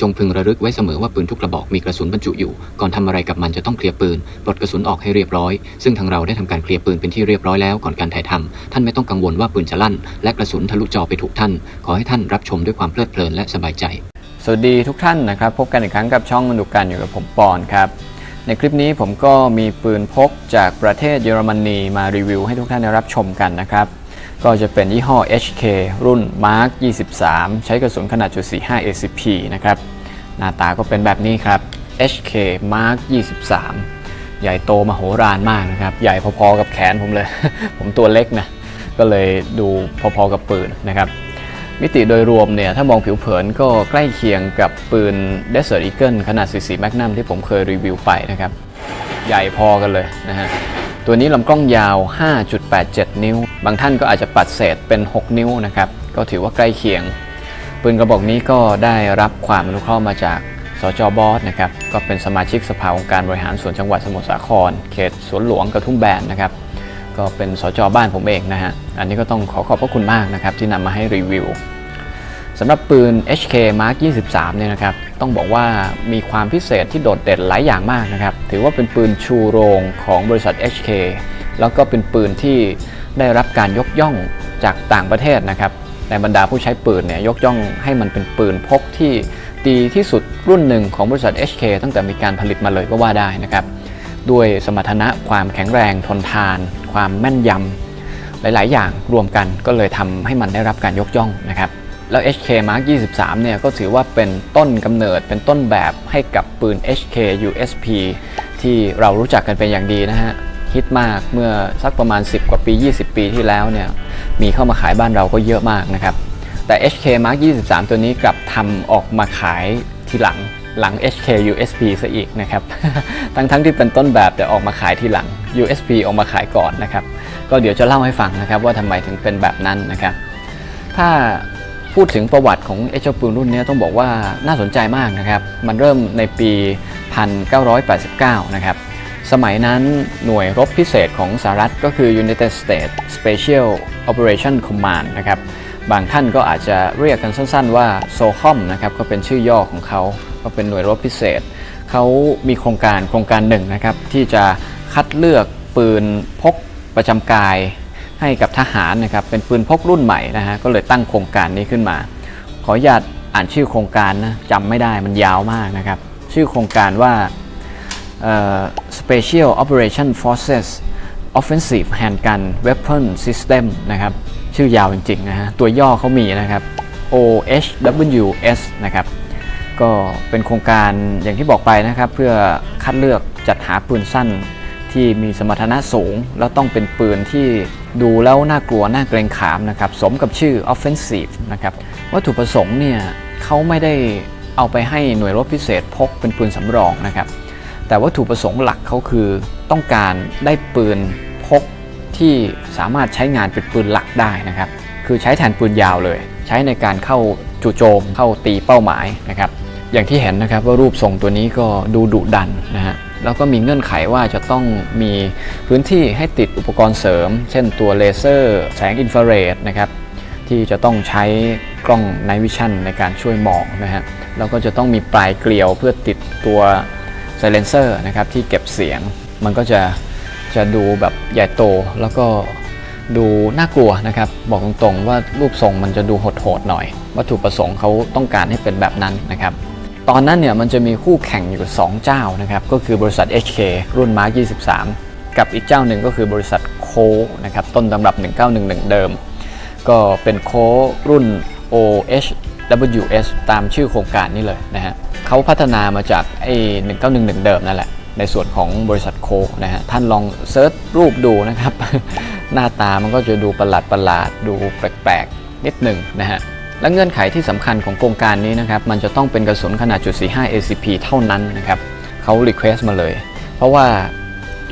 จงพึงระลึกไว้เสมอว่าปืนทุกกระบอกมีกระสุนบรรจุอยู่ ก่อนทำอะไรกับมันจะต้องเคลียร์ปืนปลดกระสุนออกให้เรียบร้อย ซึ่งทางเราได้ทำการเคลียร์ปืนเป็นที่เรียบร้อยแล้วก่อนการถ่ายทำท่านไม่ต้องกังวลว่าปืนจะลั่น และกระสุนทะลุจอไปถูกท่าน ขอให้ท่านรับชมด้วยความเพลิดเพลินและสบายใจ สวัสดีทุกท่านนะครับ พบกันอีกครั้งกับช่องดูกันอยู่กับผมปอนครับในคลิปนี้ผมก็มีปืนพกจากประเทศเยอรมนีมารีวิวให้ทุกท่านได้รับชมกันนะครับ ก็จะเป็นยี่ห้อ HK รุ่น Mark 23 ใช้กระสุนขนาดจุด45 ACP นะครับ หน้าตาก็เป็นแบบนี้ครับ HK Mark 23 ใหญ่โตมโหฬารมากนะครับ ใหญ่พอๆกับแขนผมเลย ผมตัวเล็กนะ ก็เลยดูพอๆกับปืนนะครับ มิติโดยรวมเนี่ย ถ้ามองผิวเผินก็ใกล้เคียงกับปืน Desert Eagle ขนาด 44 Magnum ที่ผมเคยรีวิวไปนะครับ ใหญ่พอกันเลยนะฮะ ตัวนี้ลำกล้องยาว 5.87 นิ้ว บางท่านก็อาจจะปัดเศษเป็น 6 นิ้วนะครับ ก็ถือว่าใกล้เคียง ปืนกระบอกนี้ก็ได้รับความอนุเคราะห์มาจากสจบอสนะครับ ก็เป็นสมาชิกสภาองค์การบริหารส่วนจังหวัดสมุทรสาคร เขตสวนหลวงกระทุ่มแบนนะครับ ก็เป็นสจบ้านผมเองนะฮะ อันนี้ก็ต้องขอขอบพระคุณมากนะครับที่นำมาให้รีวิวสำหรับปืน HK Mark 23 เนี่ยนะครับ ต้องบอกว่ามีความพิเศษที่โดดเด่นหลายอย่างมากนะครับ ถือว่าเป็นปืนชูโรงของบริษัท HK แล้วก็เป็นปืนที่ ได้รับการยกย่องจากต่างประเทศนะครับ ในบรรดาผู้ใช้ปืนเนี่ยยกย่องให้มันเป็นปืนพกที่ดีที่สุดรุ่นหนึ่งของบริษัท HK ตั้งแต่มีการผลิตมาเลยก็ว่าได้นะครับ ด้วยสมรรถนะความแข็งแรงทนทาน ความแม่นยำหลาย ๆ อย่างรวมกันก็เลยทำให้มันได้รับการยกย่องนะครับแล้ว HK Mark 23 เนี่ยก็ถือว่าเป็นต้นกำเนิดเป็นต้นแบบให้กับปืน HK USP ที่เรารู้จักกันเป็นอย่างดีนะฮะ ฮิตมากเมื่อสักประมาณ 10 กว่าปี 20 ปีที่แล้วเนี่ยมีเข้ามาขายบ้านเราก็เยอะมากนะครับแต่ HK Mark 23 ตัวนี้กลับทำออกมาขายทีหลังหลัง HK USP ซะอีกนะครับ ทั้งๆทที่เป็นต้นแบบแต่ออกมาขายทีหลัง USP ออกมาขายก่อนนะครับ ก็เดี๋ยวจะเล่าให้ฟังนะครับว่าทำไมถึงเป็นแบบนั้นนะครับ ถ้าพูดถึงประวัติของไอ้เจ้าปืนรุ่นนี้ต้องบอกว่าน่าสนใจมากนะครับ มันเริ่มในปี 1989 นะครับ สมัยนั้นหน่วยรบพิเศษของสหรัฐก็คือ United States Special Operation Command นะครับ บางท่านก็อาจจะเรียกกันสั้นๆว่า SOCOM นะครับ ก็เป็นชื่อย่อของเขา ก็เป็นหน่วยรบพิเศษ เขามีโครงการโครงการหนึ่งนะครับ ที่จะคัดเลือกปืนพกประจำกายให้กับทหารนะครับ เป็นปืนพกรุ่นใหม่นะฮะ ก็เลยตั้งโครงการนี้ขึ้นมา ขออนุญาตอ่านชื่อโครงการนะจำไม่ได้มันยาวมากนะครับ ชื่อโครงการว่า Special Operation Forces Offensive Handgun Weapon System นะครับ ชื่อยาวจริงๆนะฮะ ตัวย่อเขามีนะครับ OHWS นะครับ ก็เป็นโครงการอย่างที่บอกไปนะครับ เพื่อคัดเลือกจัดหาปืนสั้นที่มีสมรรถนะสูง แล้วต้องเป็นปืนที่ดูแล้วน่ากลัว น่าเกรงขามนะครับ สมกับชื่อ offensive นะครับ วัตถุประสงค์เนี่ยเขาไม่ได้เอาไปให้หน่วยรบพิเศษพกเป็นปืนสำรองนะครับ แต่วัตถุประสงค์หลักเขาคือต้องการได้ปืนพกที่สามารถใช้งานเป็นปืนหลักได้นะครับ คือใช้แทนปืนยาวเลย ใช้ในการเข้าจู่โจม เข้าตีเป้าหมายนะครับ อย่างที่เห็นนะครับว่ารูปทรงตัวนี้ก็ดูดุดันนะฮะแล้วก็มีเงื่อนไขว่าจะต้องมีพื้นที่ให้ติดอุปกรณ์เสริม เช่นตัวเลเซอร์ แสงอินฟราเรดนะครับที่จะต้องใช้กล้อง Night Vision ในการช่วยมองนะฮะแล้วก็จะต้องมีปลายเกลียวเพื่อติดตัว Silencer นะครับที่เก็บเสียง มันก็จะจะดูแบบใหญ่โตแล้วก็ดูน่ากลัวนะครับ บอกตรงๆว่ารูปทรงมันจะดูโหดๆหน่อย วัตถุประสงค์เขาต้องการให้เป็นแบบนั้นนะครับ ตอนนั้นเนี่ยมันจะมีคู่แข่งอยู่ 2 เจ้านะครับ ก็คือบริษัท HK รุ่น Mark 23 กับอีกเจ้าหนึ่งก็คือบริษัทโคนะครับ ต้นตำรับ 1911 เดิม ก็เป็นโครุ่น WS ตามชื่อโครงการนี่เลยนะฮะเขาพัฒนามาจากไอ้1911 เดิมนั่นแหละ ในส่วนของบริษัทโคนะฮะท่านลองเซิร์ชรูปดูนะครับ หน้าตามันก็จะดูประหลาดประหลาดดูแปลกๆ นิดหนึ่งนะฮะและเงื่อนไขที่สำคัญของโครงการนี้นะครับ มันจะต้องเป็นกระสุนขนาดจุด45 ACP เท่านั้นนะครับเขา request มาเลย เพราะว่า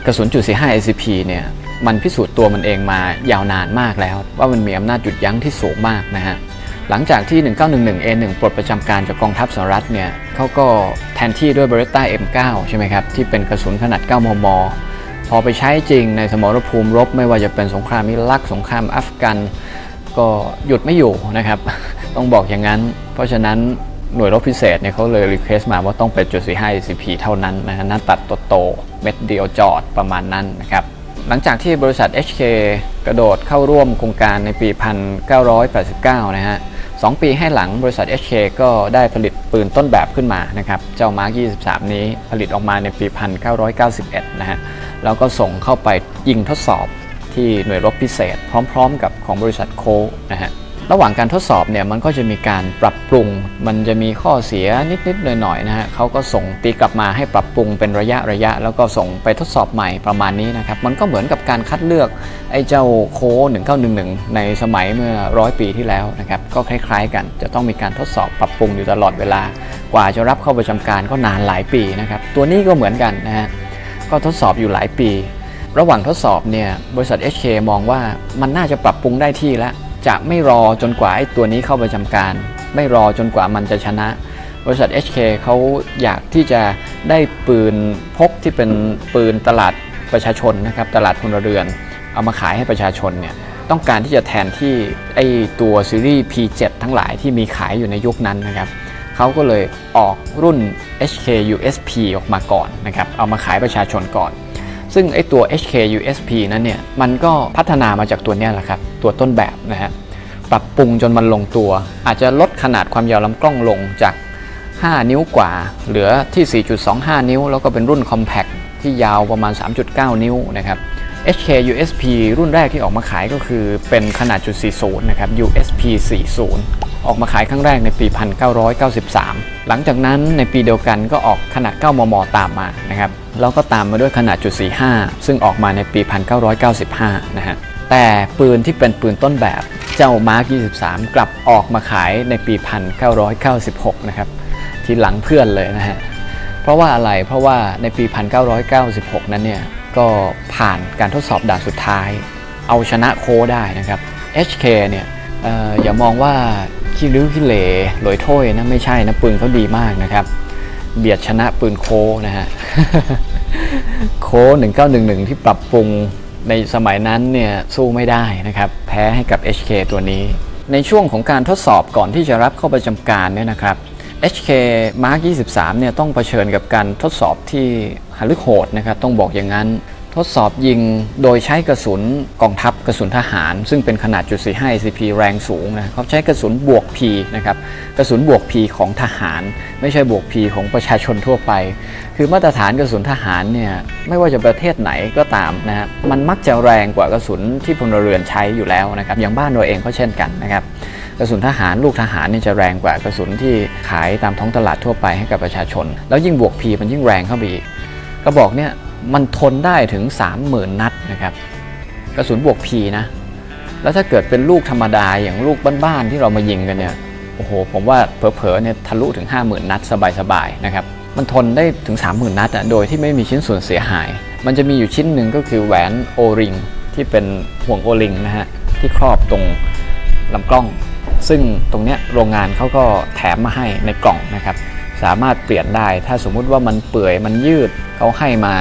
กระสุนจุด45 ACP เนี่ยมันพิสูจน์ตัวมันเองมายาวนานมากแล้ว ว่ามันมีอำนาจหยุดยั้งที่สูงมากนะฮะ หลังจากที่ 1911A1 ปลดประจำการจากกองทัพสหรัฐเนี่ยเขาก็แทนที่ด้วย Beretta M9 ใช่ไหมครับ ที่เป็นกระสุนขนาด 9 มม พอไปใช้จริงในสมรภูมิรบ ไม่ว่าจะเป็นสงครามอิรัก สงครามอัฟกัน ก็หยุดไม่อยู่นะครับ ต้องบอกอย่างนั้น เพราะฉะนั้นหน่วยรบพิเศษเนี่ยเขาเลยรีเควสต์มาว่าต้องเป็นจุด45 ACP เท่านั้นนะฮะหน้าตัดโตๆเม็ดเดียวจอดประมาณนั้นนะครับหลังจากที่บริษัท HK กระโดดเข้าร่วมโครงการในปี 1989 นะฮะ 2 ปีให้หลังบริษัท HK ก็ได้ผลิตปืนต้นแบบขึ้นมานะครับ เจ้ามาร์ก23 นี้ผลิตออกมาในปี 1991 นะฮะ แล้วก็ส่งเข้าไปยิงทดสอบที่หน่วยรบพิเศษ พร้อม ๆ กับของบริษัทโคนะฮะ ระหว่างการทดสอบเนี่ยมันก็จะมีการปรับปรุง มันจะมีข้อเสียนิดๆหน่อยๆนะฮะเขาก็ส่งตีกลับมาให้ปรับปรุงเป็นระยะระยะ แล้วก็ส่งไปทดสอบใหม่ประมาณนี้นะครับมันก็เหมือนกับการคัดเลือกไอ้เจ้าโค้1911 ในสมัยเมื่อร้อยปีที่แล้วนะครับก็คล้ายๆ กันจะต้องมีการทดสอบปรับปรุงอยู่ตลอดเวลา กว่าจะรับเข้าประจำการก็นานหลายปีนะครับตัวนี้ก็เหมือนกันนะฮะก็ทดสอบอยู่หลายปี ระหว่างทดสอบเนี่ยบริษัท HK มองว่ามันน่าจะปรับปรุงได้ที่แล้ว จะไม่รอจนกว่าไอ้ตัวนี้เข้าประจำการ ไม่รอจนกว่ามันจะชนะ บริษัท HK เขาอยากที่จะได้ปืนพกที่เป็นปืนตลาดประชาชนนะครับตลาดพลเรือน เอามาขายให้ประชาชนเนี่ยต้องการที่จะแทนที่ไอ้ตัวซีรีส์ P7 ทั้งหลายที่มีขายอยู่ในยุคนั้นนะครับเขาก็เลยออกรุ่น HK USP ออกมาก่อนนะครับเอามาขายประชาชนก่อน ซึ่งไอตัว HK USP นั้นเนี่ยมันก็พัฒนามาจากตัวเนี้ยแหละครับ ตัวต้นแบบนะฮะปรับปรุงจนมันลงตัว อาจจะลดขนาดความยาวลำกล้องลงจาก 5 นิ้วกว่า เหลือที่ 4.25 นิ้ว แล้วก็เป็นรุ่น Compact ที่ยาวประมาณ 3.9 นิ้วนะครับ HK USP รุ่นแรกที่ออกมาขายก็คือเป็นขนาดจุด40นะครับ USP 40 ออกมาขายครั้งแรกในปี 1993 หลังจากนั้นในปีเดียวกันก็ออกขนาด 9 มม ตามมานะครับแล้วก็ตามมาด้วยขนาดจุด45 ซึ่งออกมาในปี 1995 นะฮะแต่ปืนที่เป็นปืนต้นแบบเจ้ามาร์ก23 กลับออกมาขายในปี 1996 นะครับทีหลังเพื่อนเลยนะฮะเพราะว่าอะไรเพราะว่าในปี 1996 นั้นเนี่ยก็ผ่านการทดสอบด่านสุดท้าย เอาชนะโคได้นะครับ HK เนี่ย อย่ามองว่าขี้ริ้วขี้เหร่ลอยถ้วยนะไม่ใช่นะปืนเขาดีมากนะครับ เบียดชนะปืนโคนะฮะโค1911 ที่ปรับปรุงในสมัยนั้นเนี่ยสู้ไม่ได้นะครับ แพ้ให้กับ HK ตัวนี้ ในช่วงของการทดสอบก่อนที่จะรับเข้าประจำการเนี่ยนะครับ HK Mark 23เนี่ยต้องเผชิญกับการทดสอบที่หาลึกโหดนะครับ ต้องบอกอย่างนั้น ทดสอบยิงโดยใช้กระสุนกองทัพกระสุนทหาร ซึ่งเป็นขนาดจุด45 ACP แรงสูงนะเขาใช้กระสุนบวก P นะครับกระสุนบวก P ของทหาร ไม่ใช่บวก P ของประชาชนทั่วไป คือมาตรฐานกระสุนทหารเนี่ยไม่ว่าจะประเทศไหนก็ตามนะฮะมันมักจะแรงกว่ากระสุนที่พลเรือนใช้อยู่แล้วนะครับอย่างบ้านเราเองก็เช่นกันนะครับกระสุนทหารลูกทหารเนี่ยจะแรงกว่ากระสุนที่ขายตามท้องตลาดทั่วไปให้กับประชาชน แล้วยิ่งบวก P มันยิ่งแรงเข้าไปอีก กระบอกเนี่ยมันทนได้ถึง 30,000 นัดนะครับกระสุนบวก P นะแล้วถ้าเกิดเป็นลูกธรรมดาอย่างลูกบ้านๆที่เรามายิงกันเนี่ยโอ้โหผมว่าเผลอๆเนี่ยทะลุถึง 50,000 นัดสบายๆนะครับมันทนได้ถึง 30,000 นัดอะโดยที่ไม่มีชิ้นส่วนเสียหาย มันจะมีอยู่ชิ้นหนึ่งก็คือแหวนโอริงที่เป็นห่วงโอริงนะฮะที่ครอบตรงลำกล้อง ซึ่งตรงเนี้ยโรงงานเขาก็แถมมาให้ในกล่องนะครับ สามารถเปลี่ยนได้ ถ้าสมมุติว่ามันเปื่อยมันยืดเขาให้มา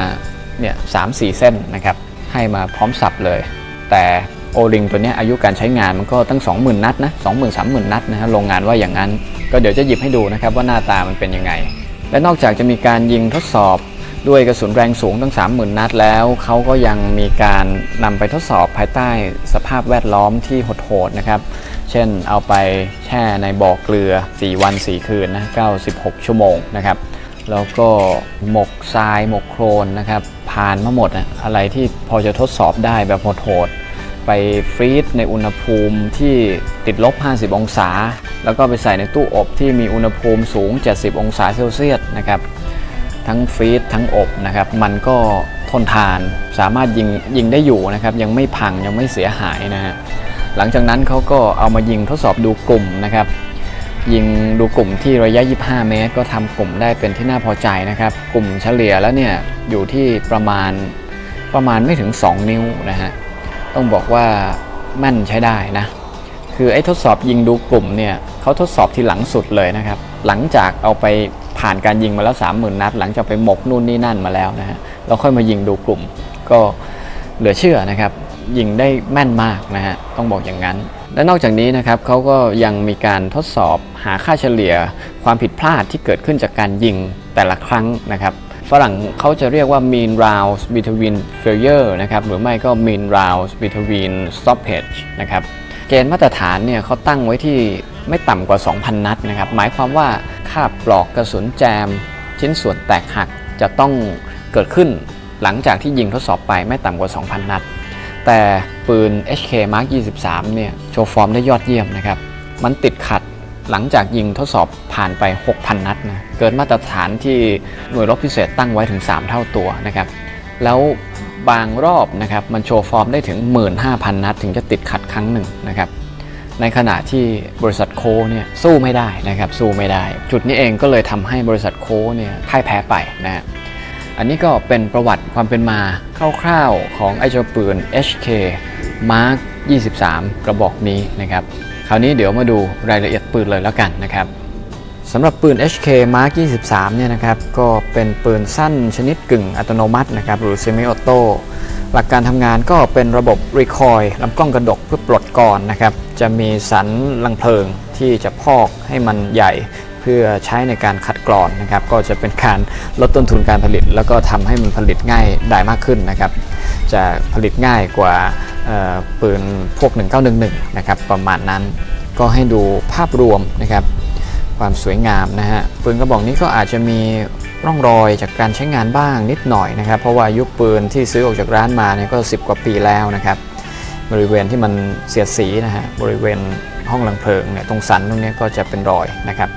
เนี่ยสามสี่เส้นนะครับให้มาพร้อมสับเลย แต่โอริงตัวนี้อายุการใช้งานมันก็ตั้ง 20,000 นัดนะ20,000 30,000 นัดนะฮะโรงงานว่าอย่างนั้น ก็เดี๋ยวจะหยิบให้ดูนะครับว่าหน้าตามันเป็นยังไง และนอกจากจะมีการยิงทดสอบด้วยกระสุนแรงสูงตั้ง 30,000 นัดแล้ว เขาก็ยังมีการนำไปทดสอบภายใต้สภาพแวดล้อมที่โหดๆนะครับ เช่นเอาไปแช่ในบ่อเกลือ 4 วัน 4 คืนนะ96 ชั่วโมงนะครับ แล้วก็หมกทรายหมกโครนนะครับผ่านมาหมดอะอะไรที่พอจะทดสอบได้แบบโหดๆไปฟรีซในอุณหภูมิที่ติดลบ 50 องศา แล้วก็ไปใส่ในตู้อบที่มีอุณหภูมิสูง 70 องศาเซลเซียสนะครับทั้งฟรีซทั้งอบนะครับมันก็ทนทานสามารถยิงยิงได้อยู่นะครับยังไม่พังยังไม่เสียหายนะฮะ หลังจากนั้นเขาก็เอามายิงทดสอบดูกลุ่มนะครับ ยิงดูกลุ่มที่ระยะ 25 เมตร ก็ทำกลุ่มได้เป็นที่น่าพอใจนะครับ กลุ่มเฉลี่ยแล้วเนี่ยอยู่ที่ประมาณประมาณไม่ถึง 2 นิ้วนะฮะต้องบอกว่าแม่นใช้ได้นะคือไอ้ทดสอบยิงดูกลุ่มเนี่ยเขาทดสอบที่หลังสุดเลยนะครับ หลังจากเอาไปผ่านการยิงมาแล้ว 30,000 นัด หลังจากไปหมกนู่นนี่นั่นมาแล้วนะฮะเราค่อยมายิงดูกลุ่มก็เหลือเชื่อนะครับ ยิงได้แม่นมากนะฮะต้องบอกอย่างนั้น และนอกจากนี้นะครับเขาก็ยังมีการทดสอบหาค่าเฉลี่ย ความผิดพลาดที่เกิดขึ้นจากการยิงแต่ละครั้งนะครับฝรั่งเขาจะเรียกว่า mean rounds between failure นะครับหรือไม่ก็ mean rounds between stoppage นะครับเกณฑ์มาตรฐานเนี่ยเขาตั้งไว้ที่ไม่ต่ำกว่า 2,000 นัดนะครับหมายความว่าค่าปลอกกระสุนแจม ชิ้นส่วนแตกหักจะต้องเกิดขึ้นหลังจากที่ยิงทดสอบไปไม่ต่ำกว่า 2,000 นัด แต่ปืน HK Mark 23 เนี่ย โชว์ฟอร์มได้ยอดเยี่ยมนะครับ มันติดขัดหลังจากยิงทดสอบผ่านไป 6,000 นัดนะ เกินมาตรฐานที่หน่วยรบพิเศษตั้งไว้ถึง 3 เท่าตัวนะครับ แล้วบางรอบนะครับ มันโชว์ฟอร์มได้ถึง 15,000 นัด ถึงจะติดขัดครั้งหนึ่งนะครับ ในขณะที่บริษัทโคเนี่ยสู้ไม่ได้นะครับ สู้ไม่ได้ จุดนี้เองก็เลยทำให้บริษัทโคเนี่ยพ่ายแพ้ไปนะฮะ อันนี้ก็เป็นประวัติความเป็นมาคร่าวๆของไอเจ้าปืน HK Mark 23 กระบอกนี้นะครับ คราวนี้เดี๋ยวมาดูรายละเอียดปืนเลยแล้วกันนะครับสำหรับปืน HK Mark 23 เนี่ยนะครับ ก็เป็นปืนสั้นชนิดกึ่งอัตโนมัตินะครับ หรือ Semi Auto หลักการทำงานก็เป็นระบบ Recoil ลำกล้องกระดกเพื่อปลดก่อนนะครับ จะมีสันลังเพลิงที่จะพอกให้มันใหญ่ เพื่อใช้ในการขัดกรอนนะครับ ก็จะเป็นการลดต้นทุนการผลิต แล้วก็ทำให้มันผลิตง่ายได้มากขึ้นนะครับ จะผลิตง่ายกว่าปืนพวก 1911 นะครับ ประมาณนั้นก็ให้ดูภาพรวมนะครับ ความสวยงามนะฮะปืนกระบอกนี้ก็อาจจะมีร่องรอยจากการใช้งานบ้างนิดหน่อยนะครับ เพราะว่ายุคปืนที่ซื้อออกจากร้านมาเนี่ยก็ 10 กว่าปีแล้วนะครับ บริเวณที่มันเสียดสีนะฮะบริเวณห้องลังเพลิงเนี่ยตรงสันตรงนี้ก็จะเป็นรอยนะครับ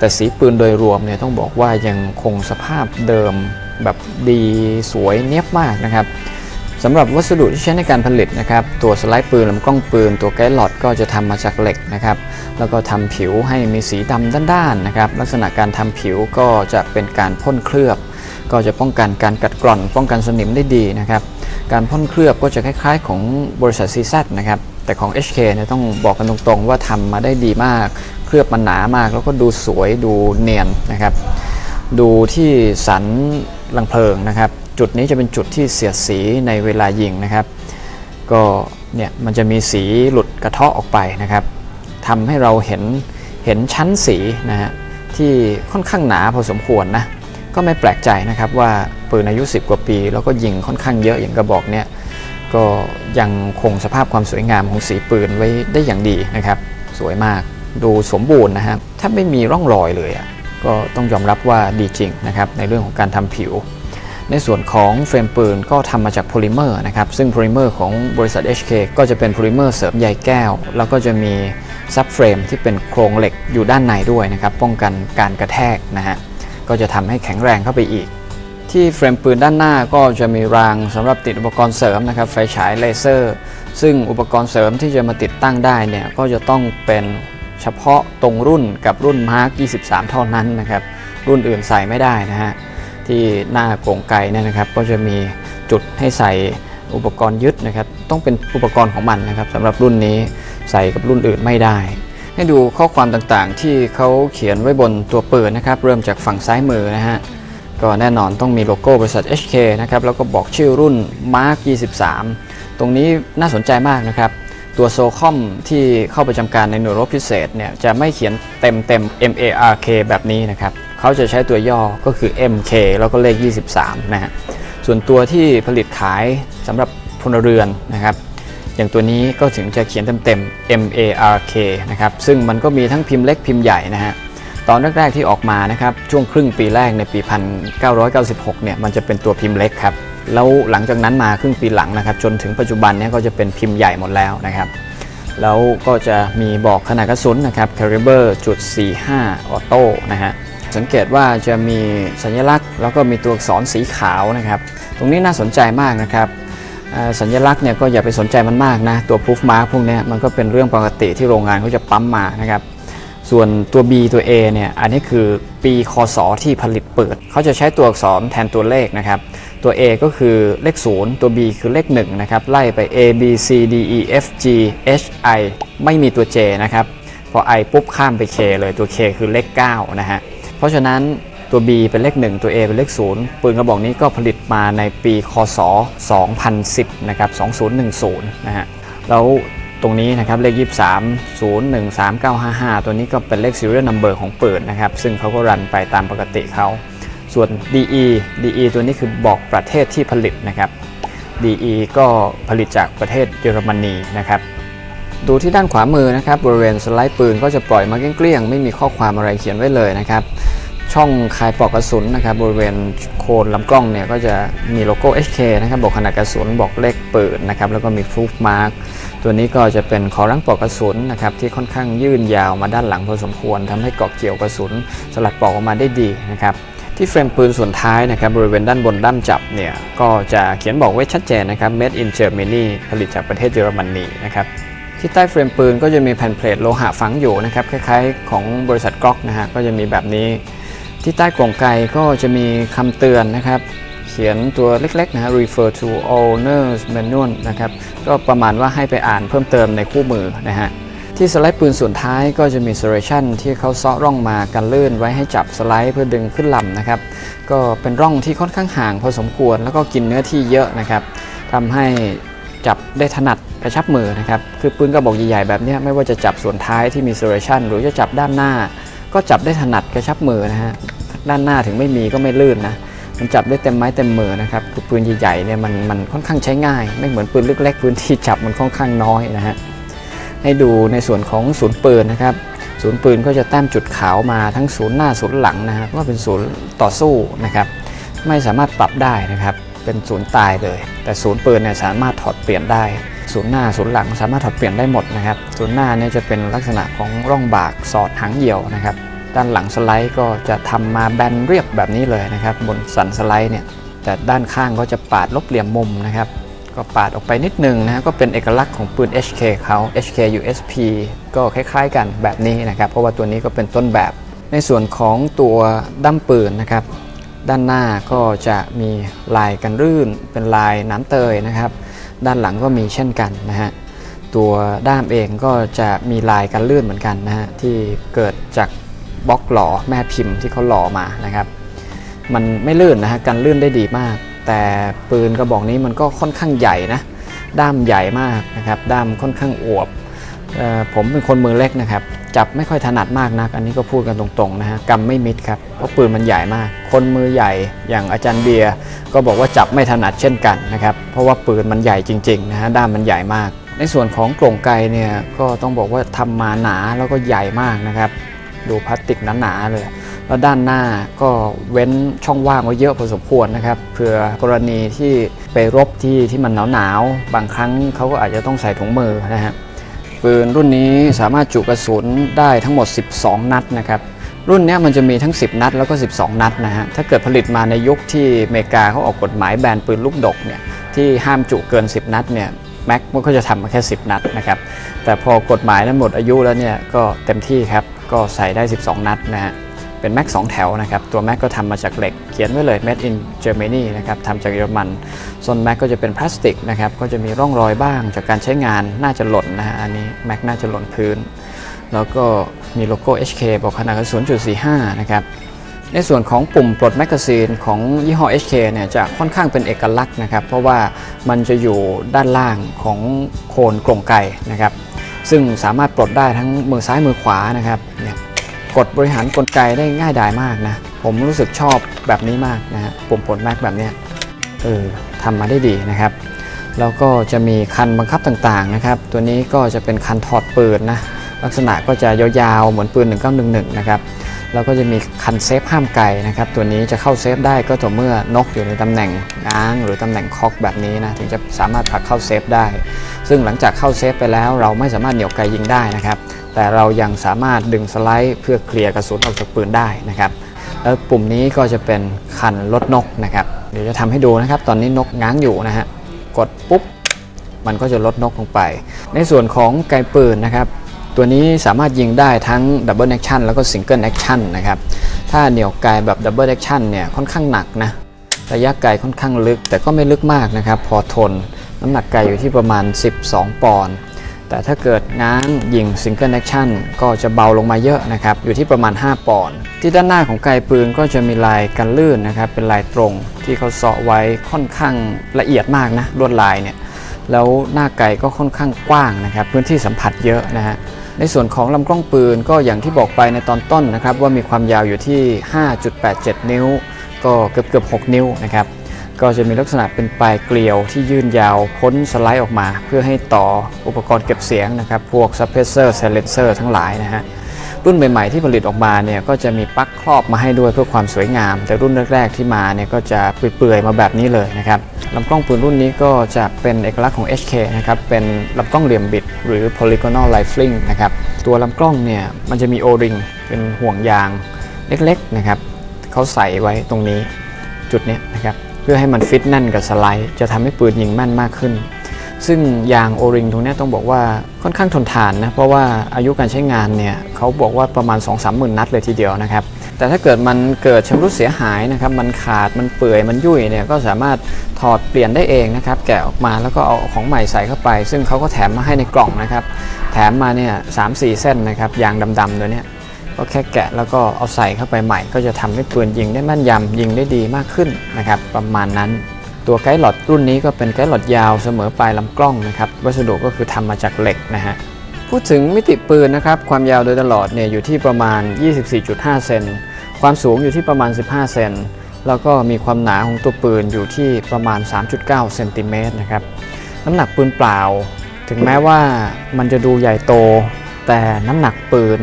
แต่สีปืนโดยรวมเนี่ยต้องบอกว่ายังคงสภาพเดิมแบบดีสวยเนียบมากนะครับสำหรับวัสดุที่ใช้ในการผลิตนะครับ ตัวสไลด์ปืนลำกล้องปืน ตัวไกด์หลอดก็จะทำมาจากเหล็กนะครับ แล้วก็ทำผิวให้มีสีดำด้านๆนะครับ ลักษณะการทำผิวก็จะเป็นการพ่นเคลือบ ก็จะป้องกันการกัดกร่อน ป้องกันสนิมได้ดีนะครับ การพ่นเคลือบก็จะคล้ายๆ ของบริษัท CZ นะครับ แต่ของ HK เนี่ยต้องบอกกันตรงๆว่าทำมาได้ดีมาก เคลือบมันหนามาก แล้วก็ดูสวยดูเนียนนะครับ ดูที่สันลังเพลิงนะครับ จุดนี้จะเป็นจุดที่เสียดสีในเวลายิงนะครับ ก็เนี่ยมันจะมีสีหลุดกระเทาะออกไปนะครับทำให้เราเห็นเห็นชั้นสีนะฮะที่ค่อนข้างหนาพอสมควรนะก็ไม่แปลกใจนะครับว่าปืนอายุ 10 กว่าปี แล้วก็ยิงค่อนข้างเยอะอย่างกระบอกเนี่ยก็ยังคงสภาพความสวยงามของสีปืนไว้ได้อย่างดีนะครับ สวยมาก ดูสมบูรณ์นะครับถ้าไม่มีร่องรอยเลยอะก็ต้องยอมรับว่าดีจริงนะครับในเรื่องของการทำผิว ในส่วนของเฟรมปืนก็ทำมาจากโพลิเมอร์นะครับซึ่งโพลิเมอร์ของบริษัท HK ก็จะเป็นโพลิเมอร์เสริมใยแก้ว แล้วก็จะมีซับเฟรมที่เป็นโครงเหล็กอยู่ด้านในด้วยนะครับป้องกันการกระแทกนะฮะก็จะทำให้แข็งแรงเข้าไปอีก ที่เฟรมปืนด้านหน้าก็จะมีรางสำหรับติดอุปกรณ์เสริมนะครับไฟฉายเลเซอร์ ซึ่งอุปกรณ์เสริมที่จะมาติดตั้งได้เนี่ยก็จะต้องเป็น เฉพาะตรงรุ่นกับรุ่น Mark 23 เท่านั้นนะครับ รุ่นอื่นใส่ไม่ได้นะฮะ ที่หน้าโกงไกเนี่ยนะครับ ก็จะมีจุดให้ใส่อุปกรณ์ยึดนะครับ ต้องเป็นอุปกรณ์ของมันนะครับสำหรับรุ่นนี้ใส่กับรุ่นอื่นไม่ได้ ให้ดูข้อความต่างๆ ที่เขาเขียนไว้บนตัวปืนนะครับ เริ่มจากฝั่งซ้ายมือนะฮะ ก็แน่นอนต้องมีโลโก้บริษัท HK นะครับ แล้วก็บอกชื่อรุ่น Mark 23 ตรงนี้น่าสนใจมากนะครับ ตัวโซคอมที่เข้าประจำการในหน่วยรบพิเศษเนี่ยจะไม่เขียนเต็มเต็ม MARK แบบนี้นะครับเขาจะใช้ตัวย่อก็คือ MK แล้วก็เลข 23 นะฮะส่วนตัวที่ผลิตขายสำหรับพลเรือนนะครับ อย่างตัวนี้ก็ถึงจะเขียนเต็มๆ MARK นะครับซึ่งมันก็มีทั้งพิมพ์เล็กพิมพ์ใหญ่นะฮะตอนแรกๆที่ออกมานะครับช่วงครึ่งปีแรกในปี 1996 เนี่ยมันจะเป็นตัวพิมพ์เล็กครับ แล้วหลังจากนั้นมาครึ่งปีหลังนะครับ จนถึงปัจจุบันนี่ยก็จะเป็นพิมพ์ใหญ่หมดแล้วนะครับ แล้วก็จะมีบอกขนาดกระสุนนะครับ caliber จุด45ออโต้นะฮะสังเกตว่าจะมีสัญลักษณ์ แล้วก็มีตัวอักษรสีขาวนะครับ ตรงนี้น่าสนใจมากนะครับสัญลักษณ์เนี่ยก็อย่าไปสนใจมันมากนะ ตัว proof mark พวกนี้มันก็เป็นเรื่องปกติที่โรงงานเขาจะปั๊มมานะครับ ส่วนตัว B ตัว A เนี่ยอันนี้คือปีคศที่ผลิตเปิด เขาจะใช้ตัวอักษรแทนตัวเลขนะครับ ตัว A ก็คือเลข 0 ตัว B คือเลข1นะครับไล่ไป A B C D E F G H I ไม่มีตัว J นะครับพอ I ปุ๊บข้ามไป K เลยตัว K คือเลข9นะฮะเพราะฉะนั้นตัว B เป็นเลข 1 ตัว A เป็นเลข 0 ปืนกระบอกนี้ก็ผลิตมาในปีคศ 2010 นะครับ 2010 นะฮะแล้วตรงนี้นะครับเลข 23 013955 ตัวนี้ก็เป็นเลข serial number ของปืนนะครับ ซึ่งเขาก็รันไปตามปกติเขา ส่วน DE DE ตัวนี้คือบอกประเทศที่ผลิตนะครับ DE ก็ผลิตจากประเทศเยอรมนีนะครับ ดูที่ด้านขวามือนะครับ บริเวณสไลด์ปืนก็จะปล่อยมาเกลี้ยงๆ ไม่มีข้อความอะไรเขียนไว้เลยนะครับ ช่องคายปลอกกระสุนนะครับ บริเวณโคนลำกล้องเนี่ยก็จะมีโลโก้ HK นะครับ บอกขนาดกระสุน บอกเลขปืนนะครับ แล้วก็มี proof mark ตัวนี้ก็จะเป็นขอรั้งปลอกกระสุนนะครับที่ค่อนข้างยื่นยาวมาด้านหลังพอสมควรทำให้เกาะเกี่ยวกระสุนสลัดปลอกออกมาได้ดีนะครับ ที่เฟรมปืนส่วนท้ายนะครับบริเวณด้านบนด้ามจับเนี่ยก็จะเขียนบอกไว้ชัดเจนนะครับ made in Germany ผลิตจากประเทศเยอรมนีนะครับที่ใต้เฟรมปืนก็จะมีแผ่นเพลทโลหะฝังอยู่นะครับคล้ายๆ ของบริษัทกล็อกนะฮะก็จะมีแบบนี้ ที่ใต้กล่องไกก็จะมีคำเตือนนะครับเขียนตัวเล็กๆนะฮะ refer to owner's manual นะครับก็ประมาณว่าให้ไปอ่านเพิ่มเติมในคู่มือนะฮะ ที่สไลด์ปืนส่วนท้ายก็จะมี serration ที่เขาเซาะร่องมากันลื่นไว้ให้จับสไลด์เพื่อดึงขึ้นลำนะครับ ก็เป็นร่องที่ค่อนข้างห่างพอสมควร แล้วก็กินเนื้อที่เยอะนะครับทำให้จับได้ถนัดกระชับมือนะครับ คือปืนกระบอกใหญ่ๆแบบนี้ไม่ว่าจะจับส่วนท้ายที่มี serration หรือจะจับด้านหน้า ก็จับได้ถนัดกระชับมือนะฮะด้านหน้าถึงไม่มีก็ไม่ลื่นนะมันจับได้เต็มไม้เต็มมือนะครับคือปืนใหญ่ๆเนี่ยมันมันค่อนข้างใช้ง่าย ไม่เหมือนปืนเล็กๆ พื้นที่จับมันค่อนข้างน้อยนะฮะ ให้ดูในส่วนของศูนย์ปืนนะครับ ศูนย์ปืนก็จะแต้มจุดขาวมาทั้งศูนย์หน้าศูนย์หลังนะครับว่าเป็นศูนย์ต่อสู้นะครับ ไม่สามารถปรับได้นะครับ เป็นศูนย์ตายเลย แต่ศูนย์ปืนเนี่ยสามารถถอดเปลี่ยนได้ ศูนย์หน้าศูนย์หลังสามารถถอดเปลี่ยนได้หมดนะครับ ศูนย์หน้าเนี่ยจะเป็นลักษณะของร่องบากสอดหางเหี่ยวนะครับ ด้านหลังสไลด์ก็จะทำมาแบนเรียบแบบนี้เลยนะครับ บนสันสไลด์เนี่ย แต่ด้านข้างก็จะปาดลบเหลี่ยมมุมนะครับ ก็ปาดออกไปนิดนึงนะก็เป็นเอกลักษณ์ของปืน HK เขา HK USP ก็คล้ายๆกันแบบนี้นะครับ เพราะว่าตัวนี้ก็เป็นต้นแบบ ในส่วนของตัวด้ามปืนนะครับ ด้านหน้าก็จะมีลายกันรื่น เป็นลายน้ำเตยนะครับ ด้านหลังก็มีเช่นกันนะฮะตัวด้ามเองก็จะมีลายกันลื่นเหมือนกันนะฮะที่เกิดจากบล็อกหล่อแม่พิมพ์ที่เขาหล่อมานะครับ มันไม่ลื่นนะฮะกันลื่นได้ดีมาก แต่ปืนกระบอกนี้มันก็ค่อนข้างใหญ่นะ ด้ามใหญ่มากนะครับ ด้ามค่อนข้างอวบออผมเป็นคนมือเล็กนะครับ จับไม่ค่อยถนัดมากนัก อันนี้ก็พูดกันตรงๆนะฮะกำไม่มิดครับ เพราะปืนมันใหญ่มาก คนมือใหญ่อย่างอาจารย์เบียร์ก็บอกว่าจับไม่ถนัดเช่นกันนะครับ เพราะว่าปืนมันใหญ่จริงๆนะฮะ ด้ามมันใหญ่มาก ในส่วนของกล่องไกเนี่ยก็ต้องบอกว่าทำมาหนาแล้วก็ใหญ่มากนะครับ ดูพลาสติกหนาๆเลย แล้วด้านหน้าก็เว้นช่องว่างไว้เยอะพอสมควรนะครับเผื่อกรณีที่ไปรบที่ที่มันหนาวๆบางครั้งเขาก็อาจจะต้องใส่ถุงมือนะฮะปืนรุ่นนี้สามารถจุกระสุนได้ทั้งหมด 12 นัดนะครับรุ่นนี้มันจะมีทั้ง 10 นัดแล้วก็ 12 นัดนะฮะถ้าเกิดผลิตมาในยุคที่อเมริกาเขาออกกฎหมายแบนปืนลูกดกเนี่ยที่ห้ามจุเกิน 10 นัดเนี่ยแม็กมันก็จะทำมาแค่ 10 นัดนะครับแต่พอกฎหมายนั้นหมดอายุแล้วเนี่ยก็เต็มที่ครับก็ใส่ได้ 12 นัดนะฮะ เป็นแม็ก2แถวนะครับตัวแม็กก็ทำมาจากเหล็ก เขียนไว้เลย made in Germany นะครับทำจากเยอรมัน ส่วนแม็กก็จะเป็นพลาสติกนะครับก็จะมีร่องรอยบ้างจากการใช้งานน่าจะหล่นนะฮะอันนี้แม็กน่าจะหล่นพื้น แล้วก็มีโลโก้ HK บอกขนาดกระสุน0.45 นะครับในส่วนของปุ่มปลดแมกกาซีนของยี่ห้อ HK เนี่ยจะค่อนข้างเป็นเอกลักษณ์นะครับ เพราะว่ามันจะอยู่ด้านล่างของโคนกรงไกนะครับ ซึ่งสามารถปลดได้ทั้งมือซ้ายมือขวานะครับเนี่ย กดบริหารกลไกได้ง่ายดายมากนะ ผมรู้สึกชอบแบบนี้มากนะฮะปุ่มปลดแม็กแบบเนี้ยเออทำมาได้ดีนะครับแล้วก็จะมีคันบังคับต่างๆนะครับ ตัวนี้ก็จะเป็นคันถอดปืนนะ ลักษณะก็จะยาวๆ เหมือนปืน 1911 นะครับ แล้วก็จะมีคันเซฟห้ามไกลนะครับ ตัวนี้จะเข้าเซฟได้ก็ต่อเมื่อนกอยู่ในตำแหน่งง้างหรือตำแหน่งคอกแบบนี้นะ ถึงจะสามารถผลักเข้าเซฟได้ ซึ่งหลังจากเข้าเซฟไปแล้วเราไม่สามารถเหนี่ยวไกยิงได้นะครับ แต่เรายังสามารถดึงสไลด์ เพื่อเคลียร์กระสุนออกจากปืนได้นะครับแล้วปุ่มนี้ก็จะเป็นคันลดนกนะครับเดี๋ยวจะทำให้ดูนะครับ ตอนนี้นกง้างอยู่นะฮะกดปุ๊บมันก็จะลดนกลงไป ในส่วนของไกปืนนะครับ ตัวนี้สามารถยิงได้ทั้งดับเบิลแอคชั่นแล้วก็ซิงเกิลแอคชั่นนะครับ ถ้าเหนี่ยวไกแบบดับเบิลแอคชั่นเนี่ยค่อนข้างหนักนะ ระยะไกลค่อนข้างลึก แต่ก็ไม่ลึกมากนะครับ พอทน น้ำหนักไกลอยู่ที่ประมาณ 12 ปอนด์ แต่ถ้าเกิดง้างยิงซิงเกิลแอคชั่นก็จะเบาลงมาเยอะนะครับ อยู่ที่ประมาณ 5 ปอนด์ที่ด้านหน้าของไกปืนก็จะมีลายกันลื่นนะครับ เป็นลายตรงที่เขาเสาะไว้ค่อนข้างละเอียดมากนะลวดลายเนี่ยแล้วหน้าไกก็ค่อนข้างกว้างนะครับ พื้นที่สัมผัสเยอะนะฮะในส่วนของลำกล้องปืนก็อย่างที่บอกไปในตอนต้นนะครับ ว่ามีความยาวอยู่ที่ 5.87 นิ้ว ก็เกือบเกือบ 6 นิ้วนะครับ ก็จะมีลักษณะเป็นปลายเกลียวที่ยื่นยาวพ้นสไลด์ออกมา เพื่อให้ต่ออุปกรณ์เก็บเสียงนะครับพวก suppressor silencer ทั้งหลายนะฮะรุ่นใหม่ๆที่ผลิตออกมาเนี่ยก็จะมีปลั๊กครอบมาให้ด้วยเพื่อความสวยงาม แต่รุ่นแรกๆที่มาเนี่ยก็จะเปื่อยๆมาแบบนี้เลยนะครับลำกล้องปืนรุ่นนี้ก็จะเป็นเอกลักษณ์ของ HK นะครับเป็นลำกล้องเหลี่ยมบิด หรือ polygonal rifling นะครับตัวลำกล้องเนี่ยมันจะมี O-ring เป็นห่วงยางเล็กๆนะครับเขาใส่ไว้ตรงนี้จุดนี้นะครับ พื่อให้มันฟิตแน่นกับสไลด์ จะทำให้ปืนยิงแม่นมากขึ้น ซึ่งยางโอริงตรงนี้ต้องบอกว่าค่อนข้างทนทานนะ เพราะว่าอายุการใช้งานเนี่ยเขาบอกว่าประมาณ 2 3หมื่นนัดเลยทีเดียวนะครับ แต่ถ้าเกิดมันเกิดชำรุดเสียหายนะครับ มันขาดมันเปื่อยมันยุ่ยเนี่ยก็สามารถถอดเปลี่ยนได้เองนะครับ แกะออกมาแล้วก็เอาของใหม่ใส่เข้าไป ซึ่งเขาก็แถมมาให้ในกล่องนะครับ แถมมาเนี่ยสามสี่เส้นนะครับยางดำๆตัวเนี้ย ก็แค่แกะแล้วก็เอาใส่เข้าไปใหม่ ก็จะทำให้ปืนยิงได้แม่นยำยิงได้ดีมากขึ้นนะครับ ประมาณนั้นตัวไกด์หลอดรุ่นนี้ก็เป็นไกด์หลอดยาวเสมอปลายลำกล้องนะครับ วัสดุก็คือทำมาจากเหล็กนะฮะพูดถึงมิติปืนนะครับ ความยาวโดยตลอดเนี่ยอยู่ที่ประมาณ 24.5 เซนความสูงอยู่ที่ประมาณ 15 เซนแล้วก็มีความหนาของตัวปืนอยู่ที่ประมาณ 3.9 เซนติเมตรนะครับน้ำหนักปืนเปล่า ถึงแม้ว่ามันจะดูใหญ่โต แต่น้ำหนักปืน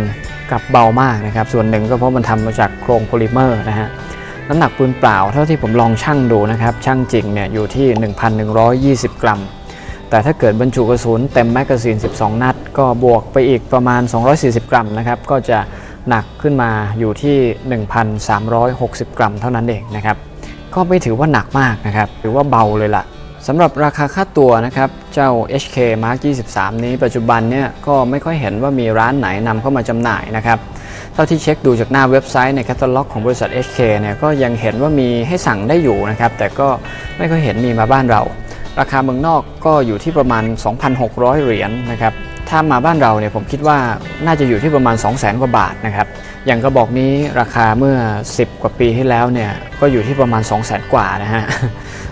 กับเบามากนะครับ ส่วนหนึ่งก็เพราะมันทำมาจากโครงโพลิเมอร์นะฮะน้ำหนักปืนเปล่าเท่าที่ผมลองชั่งดูนะครับชั่งจริงเนี่ยอยู่ที่ 1,120 กรัม แต่ถ้าเกิดบรรจุกระสุนเต็มแมกกาซีน 12 นัด ก็บวกไปอีกประมาณ 240 กรัมนะครับก็จะหนักขึ้นมาอยู่ที่ 1,360 กรัมเท่านั้นเองนะครับก็ไม่ถือว่าหนักมากนะครับถือว่าเบาเลยล่ะ สำหรับราคาค่าตัวนะครับเจ้า HK Mark 23 นี้ปัจจุบันเนี่ยก็ไม่ค่อยเห็นว่ามีร้านไหนนำเข้ามาจำหน่ายนะครับเท่าที่เช็คดูจากหน้าเว็บไซต์ในแคตตาล็อกของบริษัท HK เนี่ยก็ยังเห็นว่ามีให้สั่งได้อยู่นะครับแต่ก็ไม่ค่อยเห็นมีมาบ้านเรา ราคาเมืองนอกก็อยู่ที่ประมาณ 2,600 เหรียญนะครับถ้ามาบ้านเราเนี่ยผมคิดว่าน่าจะอยู่ที่ประมาณ 200,000กว่าบาทนะครับอย่างกระบอกนี้ราคาเมื่อ 10 กว่าปีที่แล้วเนี่ยก็อยู่ที่ประมาณ 200,000 กว่านะฮะ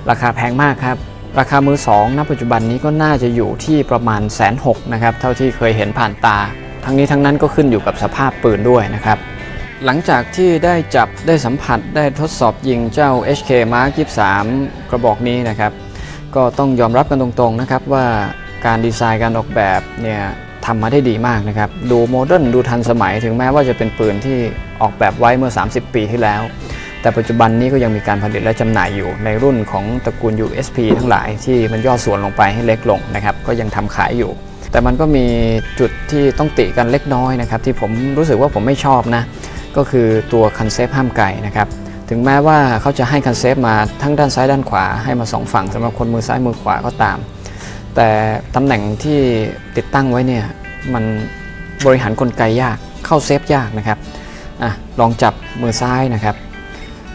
ราคาแพงมากครับ ราคามือสองณปัจจุบันนี้ก็น่าจะอยู่ที่ประมาณแสนหกนะครับเท่าที่เคยเห็นผ่านตา ทั้งนี้ทั้งนั้นก็ขึ้นอยู่กับสภาพปืนด้วยนะครับหลังจากที่ได้จับได้สัมผัสได้ทดสอบยิงเจ้า HK Mark 23 กระบอกนี้นะครับ ก็ต้องยอมรับกันตรงๆนะครับว่าการดีไซน์การออกแบบเนี่ยทำมาได้ดีมากนะครับ ดูโมเดิร์นดูทันสมัยถึงแม้ว่าจะเป็นปืนที่ออกแบบไว้เมื่อ 30 ปีที่แล้ว แต่ปัจจุบันนี้ก็ยังมีการผลิตและจำหน่ายอยู่ในรุ่นของตระกูล USP ทั้งหลายที่มันย่อส่วนลงไปให้เล็กลงนะครับก็ยังทำขายอยู่ แต่มันก็มีจุดที่ต้องติกันเล็กน้อยนะครับที่ผมรู้สึกว่าผมไม่ชอบนะก็คือตัวคันเซฟห้ามไกลนะครับถึงแม้ว่าเขาจะให้คันเซฟมาทั้งด้านซ้ายด้านขวาให้มาสองฝั่งสำหรับคนมือซ้ายมือขวาก็ตาม แต่ตำแหน่งที่ติดตั้งไว้เนี่ยมันบริหารกลไกยากเข้าเซฟยากนะครับอลองจับมือซ้ายนะครับ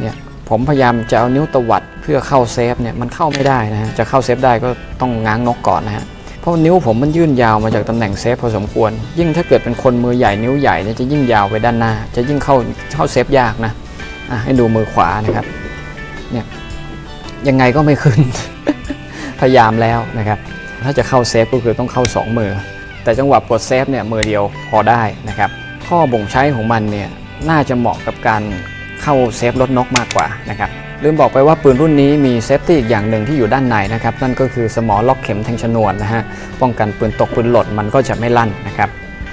เนี่ยผมพยายามจะเอานิ้วตวัดเพื่อเข้าเซฟเนี่ยมันเข้าไม่ได้นะฮะจะเข้าเซฟได้ก็ต้องง้างนกก่อนนะฮะเพราะนิ้วผมมันยื่นยาวมาจากตำแหน่งเซฟพอสมควร ยิ่งถ้าเกิดเป็นคนมือใหญ่นิ้วใหญ่เนี่ยจะยิ่งยาวไปด้านหน้า จะยิ่งเข้าเข้าเซฟยากนะอะให้ดูมือขวานะครับเนี่ยยังไงก็ไม่ขึ้น พยายามแล้วนะครับถ้าจะเข้าเซฟก็คือต้องเข้า 2 มือ แต่จังหวะปลดเซฟเนี่ยมือเดียวพอได้นะครับข้อบ่งใช้ของมันเนี่ยน่าจะเหมาะกับการ เข้าเซฟรถนกมากกว่านะครับลืมบอกไปว่าปืนรุ่นนี้มีเซฟตี้อีกอย่างหนึ่งที่อยู่ด้านในนะครับนั่นก็คือสมอล็อกเข็มแทงชนวนนะฮะป้องกันปืนตกปืนหล่นมันก็จะไม่ลั่นนะครับ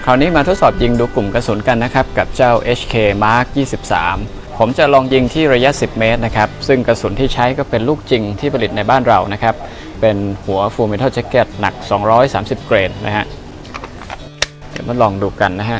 คราวนี้มาทดสอบยิงดูกลุ่มกระสุนกันนะครับกับเจ้า HK Mark 23 ผมจะลองยิงที่ระยะ 10 เมตรนะครับซึ่งกระสุนที่ใช้ก็เป็นลูกจริงที่ผลิตในบ้านเรานะครับเป็นหัว Full Metal Jacket หนัก 230 เกรนนะฮะเดี๋ยวมาลองดูกันนะฮะ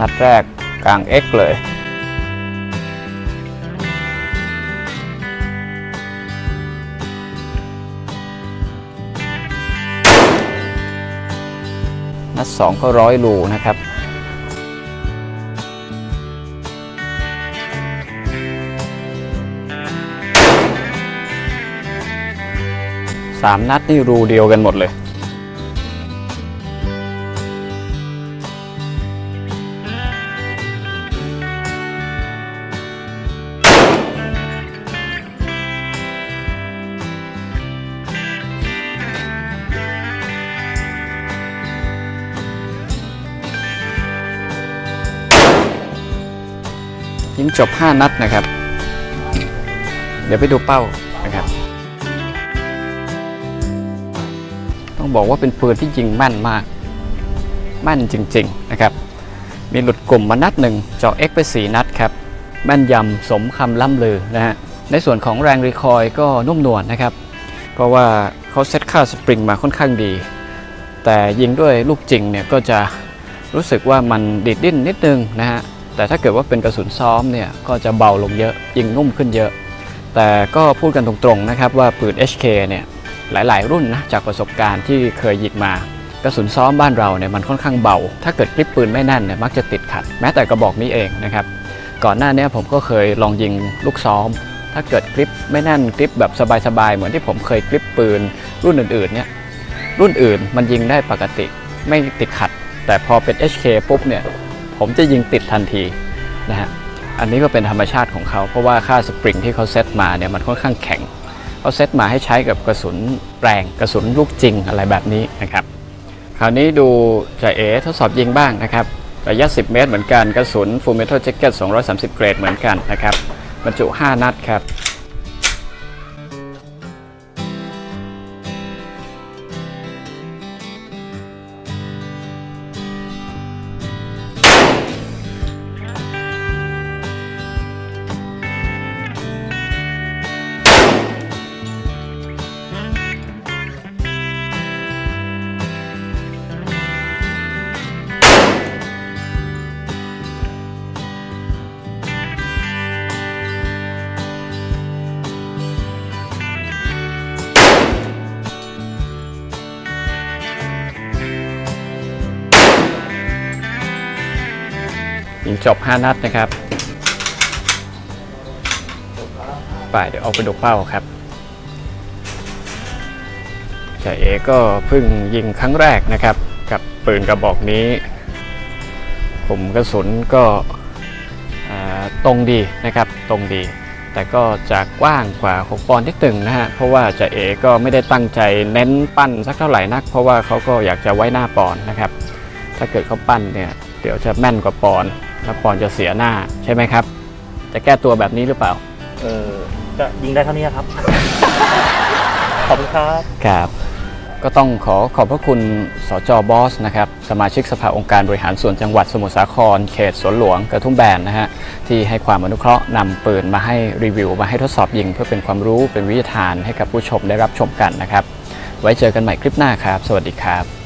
นัดแรกกลาง X เลย นัดสองก็ร้อยรูนะครับสามนัดนี่รูเดียวกันหมดเลย จบ 5 นัดนะครับ เดี๋ยวไปดูเป้านะครับ ต้องบอกว่าเป็นปืนที่ยิงแม่นมากแม่นจริง ๆ นะครับ มีหลุดกลุ่มมานัดหนึ่งเจาะ X ไป 4 นัดครับแม่นยำสมคำล่ำลือนะฮะ ในส่วนของแรงรีคอยก็นุ่มนวลนะครับ เพราะว่าเขาเซตค่าสปริงมาค่อนข้างดี แต่ยิงด้วยลูกจริงเนี่ยก็จะรู้สึกว่ามันดิดดิ้นนิดนึงนะฮะ แต่ถ้าเกิดว่าเป็นกระสุนซ้อมเนี่ยก็จะเบาลงเยอะยิงนุ่มขึ้นเยอะ แต่ก็พูดกันตรงๆนะครับว่าปืน HK เนี่ยหลายๆ รุ่นนะจากประสบการณ์ที่เคยยิงมากระสุนซ้อมบ้านเราเนี่ยมันค่อนข้างเบา ถ้าเกิดกริปปืนไม่แน่นเนี่ยมักจะติดขัด แม้แต่กระบอกนี้เองนะครับก่อนหน้านี้ผมก็เคยลองยิงลูกซ้อม ถ้าเกิดกริปไม่แน่นกริปแบบสบายๆเหมือนที่ผมเคยกริปปืนรุ่นอื่นๆเนี่ยรุ่นอื่นมันยิงได้ปกติไม่ติดขัด แต่พอเป็น HK ปุ๊บเนี่ย ผมจะยิงติดทันทีนะฮะอันนี้ก็เป็นธรรมชาติของเขา เพราะว่าค่าสปริงที่เขาเซตมาเนี่ยมันค่อนข้างแข็งเขาเซตมาให้ใช้กับกระสุนแรงกระสุนลูกจริงอะไรแบบนี้นะครับ คราวนี้ดูจ่าเอทดสอบยิงบ้างนะครับระยะ 10 เมตรเหมือนกันกระสุน Full Metal Jacket 230 เกรดเหมือนกันนะครับบรรจุ 5 นัดครับ 5 นัดนะครับ ไปเดี๋ยวเอาไปดูเป้าครับจ่าเอก็เพิ่งยิงครั้งแรกนะครับ กับปืนกระบอกนี้ผมกระสุนก็ตรงดีนะครับตรงดี แต่ก็จะกว้างกว่า6ปอนด์นิดหนึ่งนะฮะเพราะว่าจ่าเอก็ไม่ได้ตั้งใจเน้นปั้นสักเท่าไหร่นัก เพราะว่าเขาก็อยากจะไว้หน้าปอนนะครับ ถ้าเกิดเขาปั้นเนี่ยเดี๋ยวจะแม่นกว่าปอนด์ แล้วปอนด์จะเสียหน้าใช่ไหมครับ จะแก้ตัวแบบนี้หรือเปล่า เออก็ยิงได้เท่านี้ครับ ขอบคุณครับ ครับ ก็ต้องขอขอบพระคุณสจบอสนะครับ สมาชิกสภาองค์การบริหารส่วนจังหวัดสมุทรสาคร เขตสวนหลวงกระทุ่มแบนนะฮะ ที่ให้ความอนุเคราะห์นำปืนมาให้รีวิว มาให้ทดสอบยิง เพื่อเป็นความรู้เป็นวิทยาทานให้กับผู้ชมได้รับชมกันนะครับ ไว้เจอกันใหม่คลิปหน้าครับ สวัสดีครับ